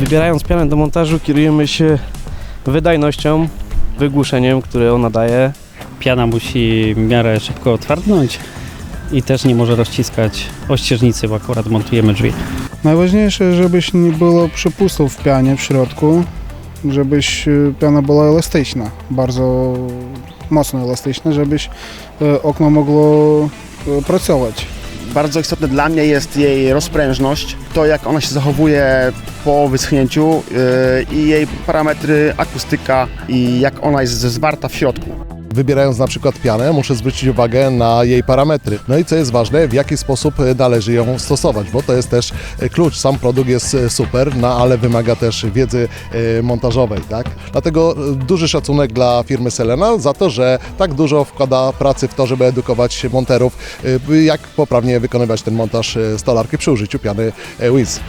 Wybierając pianę do montażu kierujemy się wydajnością, wygłuszeniem, które ona daje. Piana musi w miarę szybko twardnąć i też nie może rozciskać ościeżnicy, bo akurat montujemy drzwi. Najważniejsze, żebyś nie było przepustów w pianie w środku, żebyś e, piana była elastyczna, bardzo mocno elastyczna, żebyś e, okno mogło e, pracować. Bardzo istotne dla mnie jest jej rozprężność, to jak ona się zachowuje po wyschnięciu yy, i jej parametry akustyka i jak ona jest zwarta w środku. Wybierając na przykład pianę, muszę zwrócić uwagę na jej parametry. No i co jest ważne, w jaki sposób e, należy ją stosować, bo to jest też e, klucz. Sam produkt jest e, super, no ale wymaga też wiedzy montażowej, tak? Dlatego duży szacunek dla firmy Selena za to, że tak dużo wkłada pracy w to, żeby edukować monterów, jak poprawnie wykonywać ten montaż stolarki przy użyciu piany Wiz.